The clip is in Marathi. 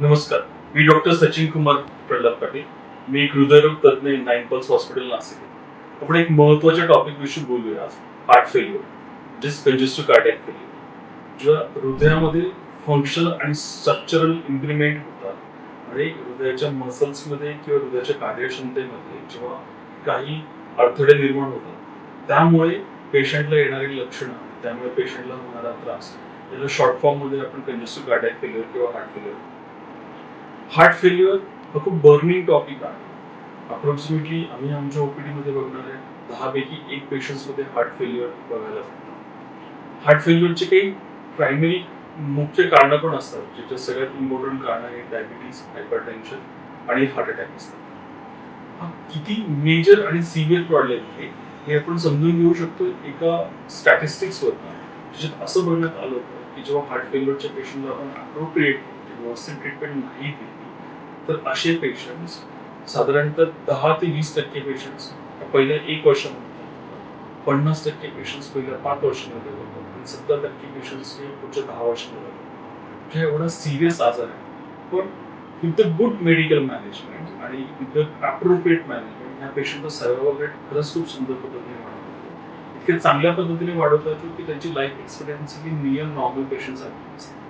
नमस्कार मी डॉक्टर सचिन कुमार प्रल्हाद पाटील. मी एक हृदयरोग तज्ज्ञ नाईन पल्स हॉस्पिटल नाशिक. आपण एक महत्त्वाच्या टॉपिक विषयी बोलूया आज हार्ट फेल्युअर जिस कंजेस्टिव्ह कार्डियक फेल्युअर जेव्हा हृदयामध्ये फंक्शनल आणि स्ट्रक्चरल इम्प्लिमेंट होतात आणि हृदयाच्या मसल्समध्ये किंवा हृदयाच्या कार्यक्षमतेमध्ये जेव्हा काही अडथळे निर्माण होतात त्यामुळे पेशंटला येणारी लक्षणं त्यामुळे पेशंटला होणारा त्रास याला शॉर्ट फॉर्ममध्ये आपण कंजेस्टिव्ह कार्डियक फेल्युअर किंवा हार्ट फेल्युअर हार्ट फेल्युअर हा खूप बर्निंग टॉपिक आहे. अप्रॉक्सिमेटली आम्ही आमच्या ओपीडी मध्ये बघणार आहे दहा पैकी एक पेशंट्समध्ये हार्ट फेल्युअर बघायला भेटतं. हार्ट फेल्युअरचे काही प्रायमरी मुख्य कारणं पण असतात ज्याच्या सगळ्यात इम्पॉर्टंट कारण आहे डायबिटीज हायपरटेन्शन आणि हार्ट अटॅक असतात. हा किती मेजर आणि सिव्हिअर प्रॉब्लेम आहे हे आपण समजून घेऊ शकतो एका स्टॅटिस्टिक्सवर वरनं. ज्याच्यात असं बघण्यात आलं होतं की जेव्हा हार्ट फेल्युअरच्या पेशंटला आपण अप्रोप्रिएट व्यवस्थित ट्रीटमेंट नाही दिली तर असे पेशंट्स साधारणतः दहा ते वीस टक्के पेशंट्स पहिल्या एक वर्षामध्ये पन्नास टक्के पेशंट्स पहिल्या पाच वर्षामध्ये होतात आणि सत्तर टक्के पेशंट्स हे पुढच्या दहा वर्षामध्ये होतात म्हणजे एवढा सिरियस आजार आहे. पण with the good medical management आणि विथ द अप्रोप्रिएट मॅनेजमेंट ह्या पेशंटचा सर्वायवल रेट खरंच खूप सुंदर पद्धतीने वाढवतो इतके चांगल्या पद्धतीने वाढवता येतो की त्यांची लाईफ एक्सपिरियन्स ही नियर नॉर्मल पेशंटसारखी असते